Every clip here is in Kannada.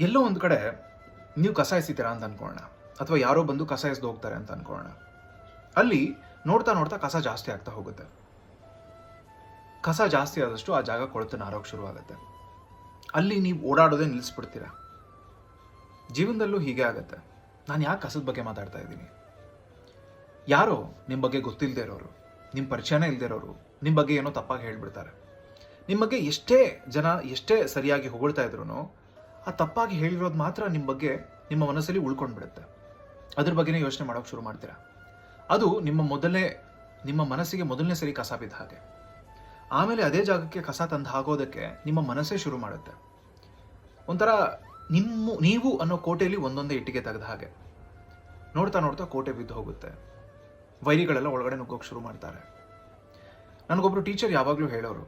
ಎಲ್ಲೋ ಒಂದು ಕಡೆ ನೀವು ಕಸ ಎಸಿತೀರಾ ಅಂತ ಅನ್ಕೊಳ್ಳೋಣ. ಅಥವಾ ಯಾರೋ ಬಂದು ಕಸ ಎಸ್ದು ಹೋಗ್ತಾರೆ ಅಂತ ಅನ್ಕೊಳ್ಳೋಣ. ಅಲ್ಲಿ ನೋಡ್ತಾ ನೋಡ್ತಾ ಕಸ ಜಾಸ್ತಿ ಆಗ್ತಾ ಹೋಗುತ್ತೆ. ಕಸ ಜಾಸ್ತಿ ಆದಷ್ಟು ಆ ಜಾಗ ಕೊಳೆತು ನಾರೋಗ್ ಶುರು ಆಗುತ್ತೆ ಅಲ್ಲಿ ನೀವು ಓಡಾಡೋದೇ ನಿಲ್ಲಿಸ್ಬಿಡ್ತೀರಾ. ಜೀವನದಲ್ಲೂ ಹೀಗೆ ಆಗುತ್ತೆ. ನಾನು ಯಾಕೆ ಕಸದ ಬಗ್ಗೆ ಮಾತಾಡ್ತಾ ಇದ್ದೀನಿ? ಯಾರೋ ನಿಮ್ಮ ಬಗ್ಗೆ ಗೊತ್ತಿಲ್ಲದೆ ಇರೋರು ನಿಮ್ಮ ಪರಿಚಯನೇ ಇಲ್ಲದೆ ಇರೋರು ನಿಮ್ಮ ಬಗ್ಗೆ ಏನೋ ತಪ್ಪಾಗಿ ಹೇಳ್ಬಿಡ್ತಾರೆ. ನಿಮ್ಮ ಬಗ್ಗೆ ಎಷ್ಟೇ ಜನ ಎಷ್ಟೇ ಸರಿಯಾಗಿ ಹೊಗಳ್ತಾ ಇದ್ರು ಆ ತಪ್ಪಾಗಿ ಹೇಳಿರೋದು ಮಾತ್ರ ನಿಮ್ಮ ಬಗ್ಗೆ ನಿಮ್ಮ ಮನಸ್ಸಲ್ಲಿ ಉಳ್ಕೊಂಡ್ಬಿಡುತ್ತೆ. ಅದ್ರ ಬಗ್ಗೆನೇ ಯೋಚನೆ ಮಾಡೋಕೆ ಶುರು ಮಾಡ್ತೀರಾ? ಅದು ನಿಮ್ಮ ಮೊದಲನೇ, ನಿಮ್ಮ ಮನಸ್ಸಿಗೆ ಮೊದಲನೇ ಸರಿ ಕಸ ಬಿದ್ದ ಹಾಗೆ. ಆಮೇಲೆ ಅದೇ ಜಾಗಕ್ಕೆ ಕಸ ತಂದು ಹಾಕೋದಕ್ಕೆ ನಿಮ್ಮ ಮನಸ್ಸೇ ಶುರು ಮಾಡುತ್ತೆ. ಒಂಥರ ನಿಮ್ಮ, ನೀವು ಅನ್ನೋ ಕೋಟೆಯಲ್ಲಿ ಒಂದೊಂದೇ ಇಟ್ಟಿಗೆ ತೆಗೆದ ಹಾಗೆ. ನೋಡ್ತಾ ನೋಡ್ತಾ ಕೋಟೆ ಬಿದ್ದು ಹೋಗುತ್ತೆ. ವೈರಿಗಳೆಲ್ಲ ಒಳಗಡೆ ನುಗ್ಗೋಕೆ ಶುರು ಮಾಡ್ತಾರೆ. ನನಗೊಬ್ಬರು ಟೀಚರ್ ಯಾವಾಗಲೂ ಹೇಳೋರು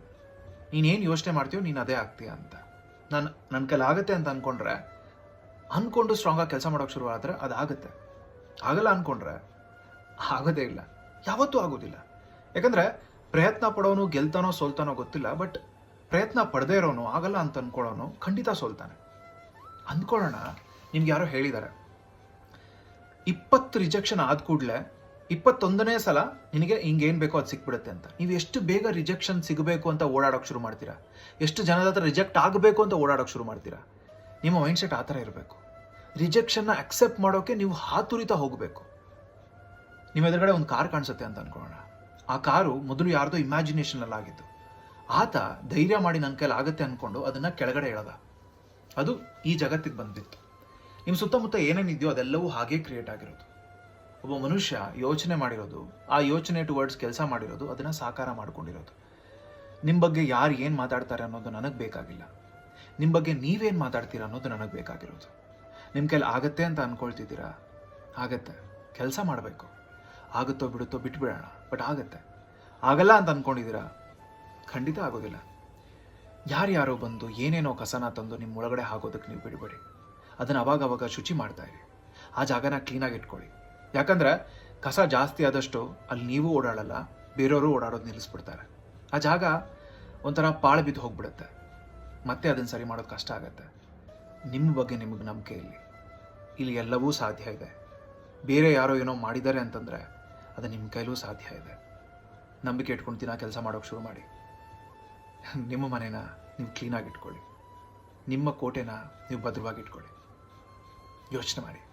ನೀನೇನು ಯೋಚನೆ ಮಾಡ್ತೀಯೋ ನೀನು ಅದೇ ಆಗ್ತೀಯ ಅಂತ. ನಾನು ನನ್ನ ಕೈಲಿ ಆಗುತ್ತೆ ಅಂತ ಅಂದ್ಕೊಂಡ್ರೆ ಅಂದ್ಕೊಂಡು ಸ್ಟ್ರಾಂಗಾಗಿ ಕೆಲಸ ಮಾಡೋಕೆ ಶುರು ಆದರೆ ಅದಾಗುತ್ತೆ ಆಗಲ್ಲ ಅಂದ್ಕೊಂಡ್ರೆ ಆಗೋದೇ ಇಲ್ಲ. ಯಾವತ್ತೂ ಆಗೋದಿಲ್ಲ. ಯಾಕಂದ್ರೆ ಪ್ರಯತ್ನ ಪಡೋನು, ಗೆಲ್ತಾನೋ, ಸೋಲ್ತಾನೋ ಗೊತ್ತಿಲ್ಲ ಬಟ್ ಪ್ರಯತ್ನ ಪಡದೇ ಇರೋನು, ಆಗಲ್ಲ ಅಂತ ಅಂದ್ಕೊಳ್ಳೋನು ಖಂಡಿತ ಸೋಲ್ತಾನೆ. ಅಂದ್ಕೊಳ್ಳೋಣ ನಿಮ್ಗೆ ಯಾರೋ ಹೇಳಿದ್ದಾರೆ ಇಪ್ಪತ್ತು ರಿಜೆಕ್ಷನ್ ಆದ ಕೂಡಲೇ ಇಪ್ಪತ್ತೊಂದನೇ ಸಲ ನಿನಗೆ ಹಿಂಗೇನು ಬೇಕೋ ಅದು ಸಿಕ್ಬಿಡುತ್ತೆ ಅಂತ. ನೀವು ಎಷ್ಟು ಬೇಗ ರಿಜೆಕ್ಷನ್ ಸಿಗಬೇಕು ಅಂತ ಓಡಾಡೋಕೆ ಶುರು ಮಾಡ್ತೀರಾ? ಎಷ್ಟು ಜನದ ಹತ್ರ ರಿಜೆಕ್ಟ್ ಆಗಬೇಕು ಅಂತ ಓಡಾಡೋಕೆ ಶುರು ಮಾಡ್ತೀರಾ? ನಿಮ್ಮ ಮೈಂಡ್ ಸೆಟ್ ಆ ಥರ ಇರಬೇಕು. ರಿಜೆಕ್ಷನ್ನ ಅಕ್ಸೆಪ್ಟ್ ಮಾಡೋಕೆ ನೀವು ಹಾತುರಿತಾ ಹೋಗಬೇಕು. ನಿಮ್ಮ ಎದುರುಗಡೆ ಒಂದು ಕಾರ್ ಕಾಣಿಸುತ್ತೆ ಅಂತ ಅನ್ಕೊಳ್ಳೋಣ. ಆ ಕಾರು ಮೊದಲು ಯಾರ್ದೋ ಇಮ್ಯಾಜಿನೇಷನಲ್ಲಿ ಆಗಿತ್ತು ಆತ ಧೈರ್ಯ ಮಾಡಿ ನನ್ನ ಕೈಲಿ ಆಗುತ್ತೆ ಅನ್ಕೊಂಡು ಅದನ್ನು ಕೆಳಗಡೆ ಎಳೆದ. ಅದು ಈ ಜಗತ್ತಿಗೆ ಬಂದಿತ್ತು. ನಿಮ್ಮ ಸುತ್ತಮುತ್ತ ಏನೇನಿದೆಯೋ ಅದೆಲ್ಲವೂ ಹಾಗೆ ಕ್ರಿಯೇಟ್ ಆಗಿರೋದು. ಒಬ್ಬ ಮನುಷ್ಯ ಯೋಚನೆ ಮಾಡಿರೋದು, ಆ ಯೋಚನೆ ಟುವರ್ಡ್ಸ್ ಕೆಲಸ ಮಾಡಿರೋದು, ಅದನ್ನ ಸಾಕಾರ ಮಾಡ್ಕೊಂಡಿರೋದು. ನಿಮ್ಮ ಬಗ್ಗೆ ಯಾರು ಏನು ಮಾತಾಡ್ತಾರೆ ಅನ್ನೋದು ನನಗೆ ಬೇಕಾಗಿಲ್ಲ. ನಿಮ್ಮ ಬಗ್ಗೆ ನೀವೇನು ಮಾತಾಡ್ತೀರಾ ಅನ್ನೋದು ನನಗೆ ಬೇಕಾಗಿರೋದು. ನಿಮ್ಮ ಕೈಲಿ ಆಗತ್ತೆ ಅಂತ ಅಂದ್ಕೊಳ್ತಿದ್ದೀರಾ ಆಗತ್ತೆ. ಕೆಲಸ ಮಾಡಬೇಕು. ಆಗುತ್ತೋ ಬಿಡುತ್ತೋ ಬಿಟ್ಬಿಡೋಣ, ಬಟ್ ಆಗತ್ತೆ. ಆಗಲ್ಲ ಅಂತ ಅಂದ್ಕೊಂಡಿದ್ದೀರಾ ಖಂಡಿತ ಆಗೋದಿಲ್ಲ. ಯಾರ್ಯಾರೋ ಬಂದು ಏನೇನೋ ಕಸನ ತಂದು ನಿಮ್ಮ ಒಳಗಡೆ ಹಾಕೋದಕ್ಕೆ ನೀವು ಬಿಡಬೇಡಿ. ಅದನ್ನು ಅವಾಗವಾಗ ಅವಾಗ ಶುಚಿ ಮಾಡ್ತಾ ಇರಿ. ಆ ಜಾಗನ ಕ್ಲೀನಾಗಿ ಇಟ್ಕೊಳ್ಳಿ. ಯಾಕಂದ್ರೆ ಕಸ ಜಾಸ್ತಿ ಆದಷ್ಟು ಅಲ್ಲಿ ನೀವು ಓಡಾಡಲ್ಲ, ಬೇರೆಯವರು ಓಡಾಡೋದು ನಿಲ್ಲಿಸ್ಬಿಡ್ತಾರೆ. ಆ ಜಾಗ ಒಂಥರ ಪಾಳು ಬಿದ್ದು ಹೋಗ್ಬಿಡುತ್ತೆ. ಮತ್ತೆ ಅದನ್ನು ಸರಿ ಮಾಡೋದು ಕಷ್ಟ ಆಗುತ್ತೆ. ನಿಮ್ಮ ಬಗ್ಗೆ ನಿಮಗೆ ನಂಬಿಕೆ ಇಲ್ಲಿ. ಇಲ್ಲಿ ಎಲ್ಲವೂ ಸಾಧ್ಯ ಇದೆ. ಬೇರೆ ಯಾರೋ ಏನೋ ಮಾಡಿದ್ದಾರೆ ಅಂತಂದರೆ ಅದು ನಿಮ್ಮ ಕೈಲೂ ಸಾಧ್ಯ ಇದೆ. ನಂಬಿಕೆ ಇಟ್ಕೊಂಡು ದಿನ ಕೆಲಸ ಮಾಡೋಕ್ಕೆ ಶುರು ಮಾಡಿ. ನಿಮ್ಮ ಮನೇನ ನೀವು ಕ್ಲೀನಾಗಿ ಇಟ್ಕೊಳ್ಳಿ. ನಿಮ್ಮ ಕೋಟೆನ ನೀವು ಭದ್ರವಾಗಿ ಇಟ್ಕೊಳ್ಳಿ. ಯೋಚನೆ ಮಾಡಿ.